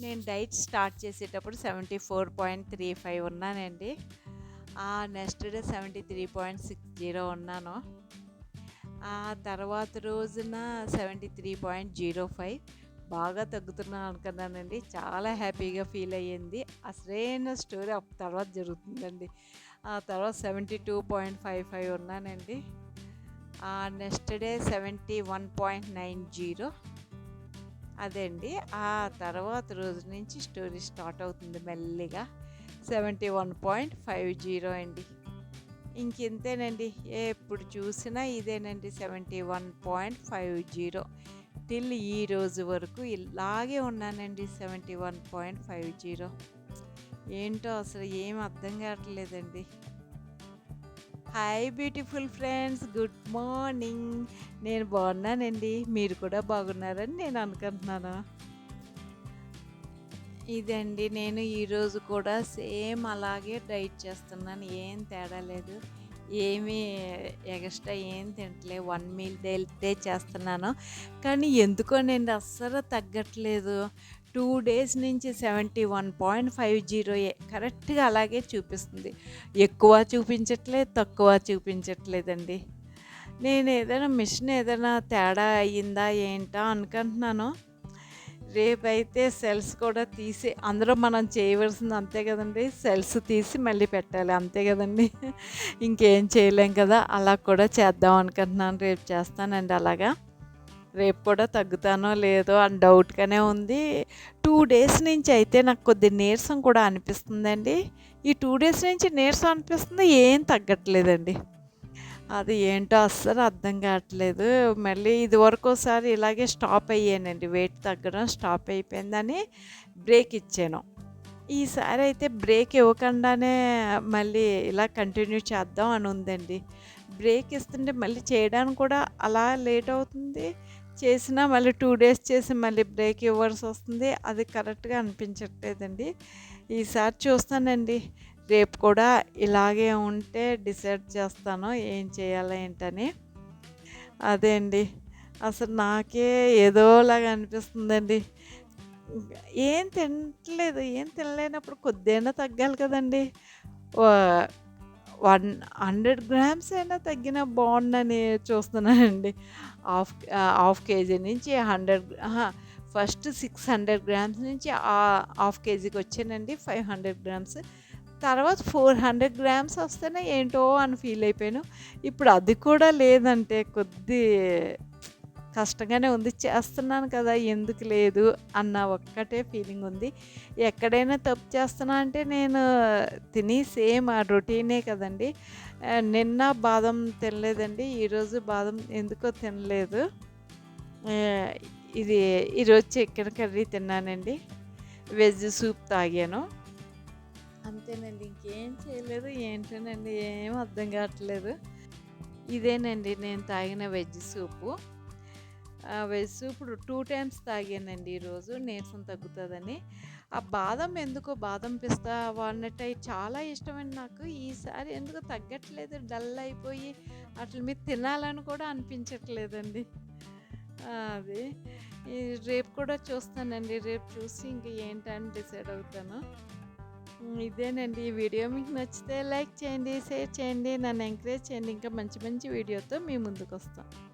నేను diet start చేసేటప్పుడు seventy four point three five ఉన్నానండి. ఆ next day seventy three point six zero ఉన్నాను. ఆ తర్వాత రోజున seventy three point zero five బాగా తగ్గుతున్నాను అనుకున్నానండి చాలా హ్యాపీగా ఫీల్ అయ్యింది. అసలైన స్టోరీ తర్వాత జరుగుతుందండి. ఆ తర్వాత seventy two point five five ఉన్నానండి. ఆ next day seventy one point nine zero అదే అండి. ఆ తర్వాత రోజు నుంచి స్టోరీ స్టార్ట్ అవుతుంది మెల్లిగా. Seventy one point five zero అండి. ఇంకెంతేనండి? ఎప్పుడు చూసినా ఇదేనండి seventy one point five zero. Till ఈ రోజు వరకు ఇలాగే ఉన్నానండి seventy one point five zero. ఏంటో అసలు ఏం అర్థం కావట్లేదండి. Hi beautiful friends good morning నేను బాగున్నానండి. మీరు కూడా బాగున్నారని నేను అనుకుంటున్నాను. ఇదండి నేను ఈరోజు కూడా సేమ్ అలాగే డైట్ చేస్తున్నాను. ఏం తేడా లేదు. ఏమీ ఎక్స్ట్రా ఏం తింటలే. వన్ మీల్ డైతే చేస్తున్నాను. కానీ ఎందుకోనండి? అస్సలు తగ్గట్లేదు. టూ డేస్ నుంచి seventy one point five zero కరెక్ట్గా అలాగే చూపిస్తుంది. ఎక్కువ చూపించట్లేదు తక్కువ చూపించట్లేదండి. నేను ఏదైనా మిషన్ ఏదైనా తేడా అయ్యిందా ఏంటా అనుకుంటున్నాను. రేపైతే సెల్స్ కూడా తీసి అందులో మనం చేయవలసింది అంతే కదండి. సెల్స్ తీసి మళ్ళీ పెట్టాలి అంతే కదండి. ఇంకేం చేయలేం కదా అలా కూడా చేద్దాం అనుకుంటున్నాను. రేపు చేస్తానండి అలాగా. రేపు కూడా తగ్గుతానో లేదో అని డౌట్గానే ఉంది. టూ డేస్ నుంచి అయితే నాకు కొద్ది నీరసం కూడా అనిపిస్తుందండి. ఈ టూ డేస్ నుంచి నీరసం అనిపిస్తుంది ఏం తగ్గట్లేదండి. అది ఏంటో అస్సలు అర్థం కావట్లేదు. మళ్ళీ ఇది ఒకసారి ఇలాగే స్టాప్ అయ్యానండి. వెయిట్ తగ్గడం స్టాప్ అయిపోయిందని బ్రేక్ ఇచ్చాను. ఈసారి అయితే బ్రేక్ ఇవ్వకుండానే మళ్ళీ ఇలా కంటిన్యూ చేద్దాం అని ఉందండి. బ్రేక్ ఇస్తుంటే మళ్ళీ చేయడానికి కూడా అలా లేట్ అవుతుంది. చేసినా మళ్ళీ టూ డేస్ చేసి మళ్ళీ బ్రేక్ ఇవ్వాల్సి వస్తుంది. అది కరెక్ట్గా అనిపించట్లేదండి. ఈసారి చూస్తానండి. రేపు కూడా ఇలాగే ఉంటే డిసైడ్ చేస్తాను ఏం చేయాలి ఏంటని. అదే అండి. అసలు నాకే ఏదోలాగా అనిపిస్తుందండి. ఏం తినట్లేదు ఏం తినలేనప్పుడు కొద్దిగా తగ్గాలి కదండి. వన్ హండ్రెడ్ గ్రామ్స్ అయినా తగ్గినా బాగుందని చూస్తున్నానండి. హాఫ్ హాఫ్ కేజీ నుంచి hundred first six hundred grams నుంచి హాఫ్ కేజీకి వచ్చానండి ఫైవ్ హండ్రెడ్ గ్రామ్స్. తర్వాత ఫోర్ హండ్రెడ్ గ్రామ్స్ వస్తేనే ఏంటో అని ఫీల్ అయిపోయాను. ఇప్పుడు అది కూడా లేదంటే కొద్ది కష్టంగానే ఉంది చేస్తున్నాను కదా ఎందుకు లేదు అన్న ఒక్కటే ఫీలింగ్ ఉంది. ఎక్కడైనా తప్పు చేస్తున్నా అంటే నేను తిని సేమ్ ఆ రొటీనే కదండి. నిన్న బాదం తినలేదండి ఈరోజు బాదం ఎందుకో తినలేదు. ఇది ఈరోజు చికెన్ కర్రీ తిన్నానండి. వెజ్ సూప్ తాగాను. అంతేనండి ఇంకేం చేయలేదు ఏంటోనండి ఏం అర్థం కావట్లేదు. ఇదేనండి నేను తాగిన వెజ్ సూపు. వెజ్ ఇప్పుడు టూ టైమ్స్ తాగానండి ఈరోజు నీరసం తగ్గుతుందని. ఆ బాదం ఎందుకో బాదం పిస్తా వాల్నట్ అవి చాలా ఇష్టమండి నాకు. ఈసారి ఎందుకో తగ్గట్లేదు. డల్ అయిపోయి అట్ల మీద తినాలని కూడా అనిపించట్లేదండి. అది. రేపు కూడా చూస్తానండి. రేపు చూసి ఇంక ఏంటని డిసైడ్ అవుతాను. ఇదేనండి. ఈ వీడియో మీకు నచ్చితే లైక్ చేయండి షేర్ చేయండి. నన్ను ఎంకరేజ్ చేయండి. ఇంకా మంచి మంచి వీడియోతో మీ ముందుకు వస్తాను